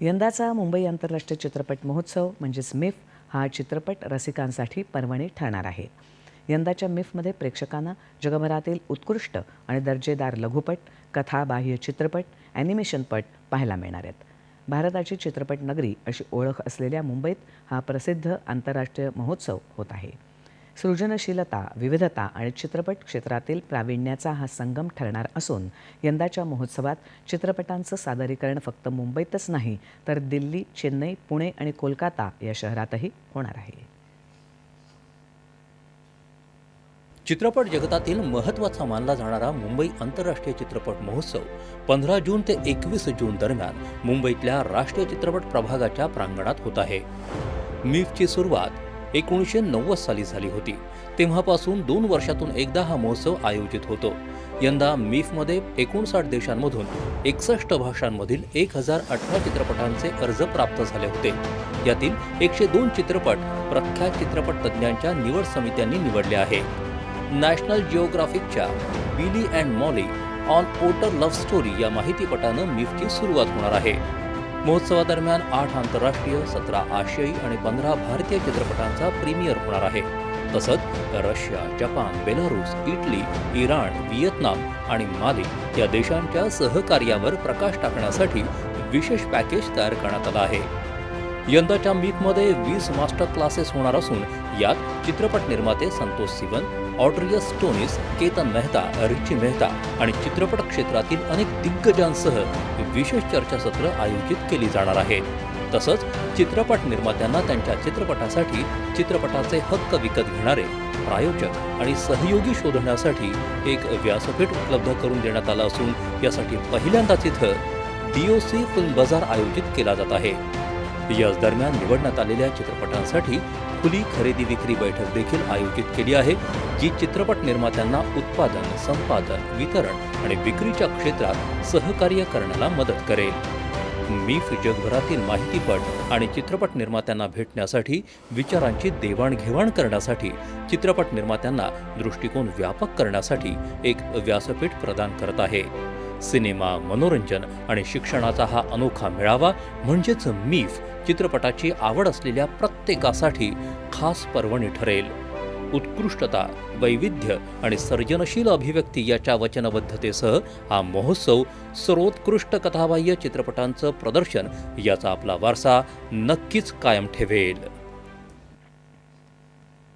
यंदाचा मुंबई आंतरराष्ट्रीय चित्रपट महोत्सव म्हणजेच मिफ हा चित्रपट रसिकांसाठी पर्वणी ठरणार आहे. यंदाच्या मिफमध्ये प्रेक्षकांना जगभरातील उत्कृष्ट आणि दर्जेदार लघुपट कथाबाह्य चित्रपट ॲनिमेशनपट पाहायला मिळणार आहेत. भारताची चित्रपट नगरी अशी ओळख असलेल्या मुंबईत हा प्रसिद्ध आंतरराष्ट्रीय महोत्सव होत आहे. सृजनशीलता विविधता आणि चित्रपट क्षेत्रातील प्रावीण्याचा हा संगम ठरणार असून यंदाच्या महोत्सवात चित्रपटांचं सादरीकरण फक्त मुंबईतच नाही तर दिल्ली चेन्नई पुणे आणि कोलकाता या शहरातही होणार आहे. चित्रपट जगतातील महत्त्वाचा मानला जाणारा मुंबई आंतरराष्ट्रीय चित्रपट महोत्सव पंधरा जून ते एकवीस जून दरम्यान मुंबईतल्या राष्ट्रीय चित्रपट प्रभागाच्या प्रांगणात होत आहे. मीफची सुरुवात एकोणीसशे नव्वद साली झाली होती. तेव्हापासून दोन वर्षातून एकदा हा महोत्सव आयोजित होतो. यंदा मिफमध्ये एकोणसाठ देशांमधून एकसष्ट भाषांमधील एक हजार अठरा चित्रपटांचे अर्ज प्राप्त झाले होते. यातील एकशे दोन चित्रपट प्रख्यात चित्रपट तज्ज्ञांच्या निवड समित्यांनी निवडले आहे national जिओग्राफिकच्या Billy and Molly an otter love story या माहितीपटानं मिफची सुरुवात होणार आहे. महोत्सवादरम्यान आठ आंतरराष्ट्रीय सतरा आशियाई आणि पंधरा भारतीय चित्रपटांचा प्रीमियर होणार आहे. तसंच Russia Japan Belarus Italy Iran Vietnam आणि माली या देशांच्या सहकार्यावर प्रकाश टाकण्यासाठी विशेष पॅकेज तयार करण्यात आलं आहे. यंदाच्या मीकमध्ये वीस मास्टर क्लासेस होणार असून यात चित्रपट निर्माते Santosh Sivan Audrius Stonys Ketan Mehta Richie Mehta आणि चित्रपट क्षेत्रातील अनेक दिग्गजांसह विशेष चर्चासत्र आयोजित केली जाणार आहेत तसंच चित्रपट निर्मात्यांना त्यांच्या चित्रपटासाठी चित्रपटाचे हक्क विकत घेणारे प्रायोजक आणि सहयोगी शोधण्यासाठी एक व्यासपीठ उपलब्ध करून देण्यात आलं असून यासाठी पहिल्यांदाच इथं डीओसी फिल्म बाजार आयोजित केला जात आहे. याच दरम्यान निवडण्यात आलेल्या चित्रपटांसाठी खुली खरेदी विक्री बैठक देखील आयोजित केली आहे जी चित्रपट निर्मात्यांना उत्पादन संपादन वितरण आणि विक्रीच्या क्षेत्रात सहकार्य करण्याला मदत करेल. मीफ जगभरातील माहितीपट आणि चित्रपट निर्मात्यांना भेटण्यासाठी विचारांची देवाणघेवाण करण्यासाठी चित्रपट निर्मात्यांना दृष्टिकोन व्यापक करण्यासाठी एक व्यासपीठ प्रदान करत आहे. सिनेमा मनोरंजन आणि शिक्षणाचा हा अनोखा मेळावा म्हणजेच मीफ चित्रपटाची आवड असलेल्या प्रत्येकासाठी खास पर्वणी ठरेल. उत्कृष्टता वैविध्य आणि सर्जनशील अभिव्यक्ती याच्या वचनबद्धतेसह हा महोत्सव सर्वोत्कृष्ट कथाबाह्य चित्रपटांचं प्रदर्शन याचा आपला वारसा नक्कीच कायम ठेवेल.